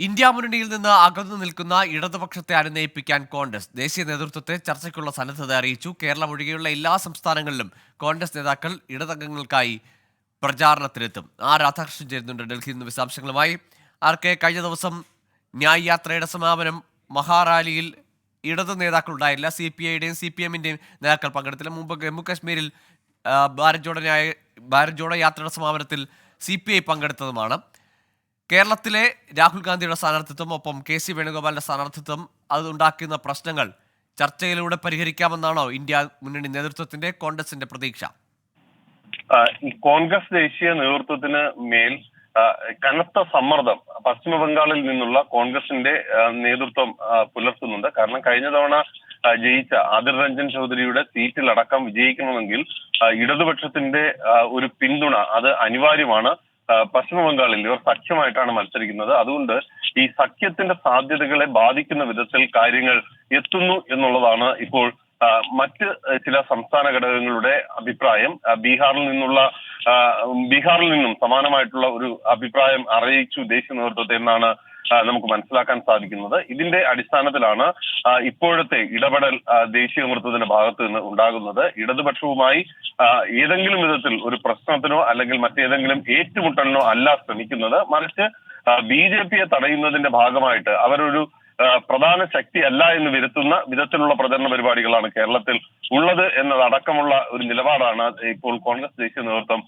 India മുന്നണിയിൽ നിന്ന് അകന്നു നിൽക്കുന്ന ഇടതുപക്ഷത്തെ അനുനയിപ്പിക്കാൻ കോൺഗ്രസ് ദേശീയ നേതൃത്വത്തെ ചർച്ചയ്ക്കുള്ള സന്നദ്ധത അറിയിച്ചു. കേരളം ഒഴികെയുള്ള എല്ലാ സംസ്ഥാനങ്ങളിലും കോൺഗ്രസ് നേതാക്കൾ ഇടതംഗങ്ങൾക്കായി പ്രചാരണത്തിലെത്തും. ആ രാധാകൃഷ്ണൻ ചേരുന്നുണ്ട് ഡൽഹിയിൽ നിന്ന് വിശദാംശങ്ങളുമായി. ആർക്ക് കഴിഞ്ഞ ദിവസം ന്യായ് യാത്രയുടെ സമാപനം മഹാറാലിയിൽ ഇടത് നേതാക്കൾ ഉണ്ടായില്ല സി പി ഐയുടെയും സി പി എമ്മിന്റെയും നേതാക്കൾ പങ്കെടുത്തില്ല. മുമ്പ് ജമ്മു കാശ്മീരിൽ ഭാരത് ജോഡോ ന്യായ ഭാരത് ജോഡോ യാത്രയുടെ സമാപനത്തിൽ സി പി ഐ പങ്കെടുത്തതുമാണ്. കേരളത്തിലെ രാഹുൽ ഗാന്ധിയുടെ സ്ഥാനാർത്ഥിത്വം ഒപ്പം കെ സി വേണുഗോപാലിന്റെ സ്ഥാനാർത്ഥിത്വം അതുണ്ടാക്കുന്ന പ്രശ്നങ്ങൾ ചർച്ചയിലൂടെ പരിഹരിക്കാമെന്നാണോ ഇന്ത്യ മുന്നണി നേതൃത്വത്തിന്റെ കോൺഗ്രസിന്റെ പ്രതീക്ഷ? കോൺഗ്രസ് ദേശീയ നേതൃത്വത്തിന് മേൽ കനത്ത സമ്മർദ്ദം പശ്ചിമ ബംഗാളിൽ നിന്നുള്ള കോൺഗ്രസിന്റെ നേതൃത്വം പുലർത്തുന്നുണ്ട്. കാരണം കഴിഞ്ഞ തവണ ജയിച്ച ആദിർ രഞ്ജൻ ചൗധരിയുടെ സീറ്റിലടക്കം വിജയിക്കണമെങ്കിൽ ഇടതുപക്ഷത്തിന്റെ ഒരു പിന്തുണ അത് അനിവാര്യമാണ്. പശ്ചിമ ബംഗാളിൽ ഇവർ സഖ്യമായിട്ടാണ് മത്സരിക്കുന്നത്. അതുകൊണ്ട് ഈ സഖ്യത്തിന്റെ സാധ്യതകളെ ബാധിക്കുന്ന വിധത്തിൽ കാര്യങ്ങൾ എത്തുന്നു എന്നുള്ളതാണ് ഇപ്പോൾ മറ്റ് ചില സംസ്ഥാന ഘടകങ്ങളുടെ അഭിപ്രായം. ബീഹാറിൽ നിന്നുള്ള ബീഹാറിൽ നിന്നും സമാനമായിട്ടുള്ള ഒരു അഭിപ്രായം അറിയിച്ചു ദേശീയ നേതൃത്വത്തെ എന്നാണ് നമുക്ക് മനസ്സിലാക്കാൻ സാധിക്കുന്നത്. ഇതിന്റെ അടിസ്ഥാനത്തിലാണ് ഇപ്പോഴത്തെ ഇടപെടൽ ദേശീയ നേതൃത്വത്തിന്റെ ഭാഗത്ത് നിന്ന് ഉണ്ടാകുന്നത്. ഇടതുപക്ഷവുമായി ഏതെങ്കിലും വിധത്തിൽ ഒരു പ്രശ്നത്തിനോ അല്ലെങ്കിൽ മറ്റേതെങ്കിലും ഏറ്റുമുട്ടലിനോ അല്ല ശ്രമിക്കുന്നത്. മറിച്ച് ബി ജെ പിയെ തടയുന്നതിന്റെ ഭാഗമായിട്ട് അവരൊരു പ്രധാന ശക്തി അല്ല എന്ന് വരുത്തുന്ന വിധത്തിലുള്ള പ്രചരണ പരിപാടികളാണ് കേരളത്തിൽ ഉള്ളത് എന്നതടക്കമുള്ള ഒരു നിലപാടാണ് ഇപ്പോൾ കോൺഗ്രസ് ദേശീയ നേതൃത്വം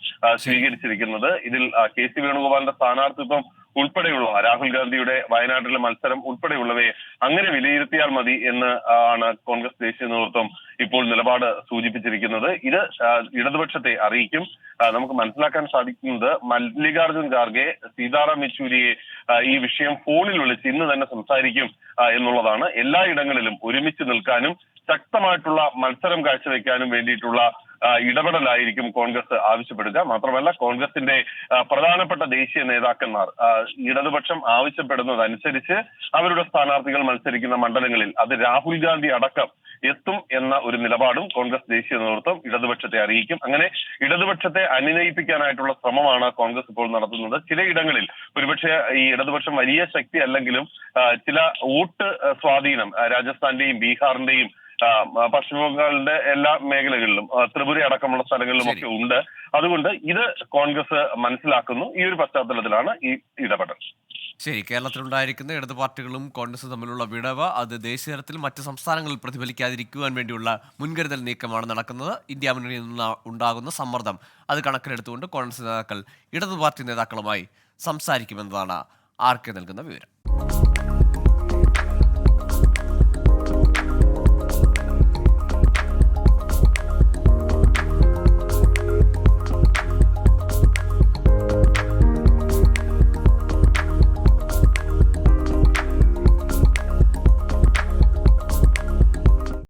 സ്വീകരിച്ചിരിക്കുന്നത്. ഇതിൽ കെ സി വേണുഗോപാലിന്റെ സ്ഥാനാർത്ഥിത്വം ഉൾപ്പെടെയുള്ള രാഹുൽ ഗാന്ധിയുടെ വയനാട്ടിലെ മത്സരം ഉൾപ്പെടെയുള്ളവയെ അങ്ങനെ വിലയിരുത്തിയാൽ മതി എന്ന് ആണ് കോൺഗ്രസ് ദേശീയ നേതൃത്വം ഇപ്പോൾ നിലപാട് സൂചിപ്പിച്ചിരിക്കുന്നത്. ഇത് ഇടതുപക്ഷത്തെ അറിയിക്കും. നമുക്ക് മനസ്സിലാക്കാൻ സാധിക്കുന്നത് മല്ലികാർജുൻ ഖാർഗെ സീതാറാം യെച്ചൂരിയെ ഈ വിഷയം ഫോണിൽ വിളിച്ച് ഇന്ന് തന്നെ സംസാരിക്കും എന്നുള്ളതാണ്. എല്ലായിടങ്ങളിലും ഒരുമിച്ച് നിൽക്കാനും ശക്തമായിട്ടുള്ള മത്സരം കാഴ്ചവെക്കാനും വേണ്ടിയിട്ടുള്ള ഇടപെടലായിരിക്കും കോൺഗ്രസ് ആവശ്യപ്പെടുക. മാത്രമല്ല കോൺഗ്രസിന്റെ പ്രധാനപ്പെട്ട ദേശീയ നേതാക്കന്മാർ ഇടതുപക്ഷം ആവശ്യപ്പെടുന്നതനുസരിച്ച് അവരുടെ സ്ഥാനാർത്ഥികൾ മത്സരിക്കുന്ന മണ്ഡലങ്ങളിൽ അത് രാഹുൽ ഗാന്ധി അടക്കം എത്തും എന്ന ഒരു നിലപാടും കോൺഗ്രസ് ദേശീയ നേതൃത്വം ഇടതുപക്ഷത്തെ അറിയിക്കും. അങ്ങനെ ഇടതുപക്ഷത്തെ അനുനയിപ്പിക്കാനായിട്ടുള്ള ശ്രമമാണ് കോൺഗ്രസ് ഇപ്പോൾ നടത്തുന്നത്. ചിലയിടങ്ങളിൽ ഒരുപക്ഷെ ഈ ഇടതുപക്ഷം വലിയ ശക്തി അല്ലെങ്കിലും ചില വോട്ട് സ്വാധീനം രാജസ്ഥാന്റെയും ബീഹാറിന്റെയും പശ്ചിമ ബംഗാളിന്റെ എല്ലാ മേഖലകളിലും ത്രിപുര അടക്കമുള്ള സ്ഥലങ്ങളിലും ഒക്കെ ഉണ്ട്. അതുകൊണ്ട് ഇത് കോൺഗ്രസ് മനസ്സിലാക്കുന്നു. ഈ ഒരു പശ്ചാത്തലത്തിലാണ് ഈ ഇടപെടൽ. ശരി. കേരളത്തിലുണ്ടായിരിക്കുന്ന ഇടത് പാർട്ടികളും കോൺഗ്രസും തമ്മിലുള്ള വിടവ് അത് ദേശീയ തലത്തിൽ മറ്റ് സംസ്ഥാനങ്ങളിൽ പ്രതിഫലിക്കാതിരിക്കുവാൻ വേണ്ടിയുള്ള മുൻകരുതൽ നീക്കമാണ് നടക്കുന്നത്. ഇന്ത്യ മുന്നണിയിൽ നിന്ന് ഉണ്ടാകുന്ന സമ്മർദ്ദം അത് കണക്കിലെടുത്തുകൊണ്ട് കോൺഗ്രസ് നേതാക്കൾ ഇടതു പാർട്ടി നേതാക്കളുമായി സംസാരിക്കുമെന്നതാണ് ആർ കെ നൽകുന്ന വിവരം.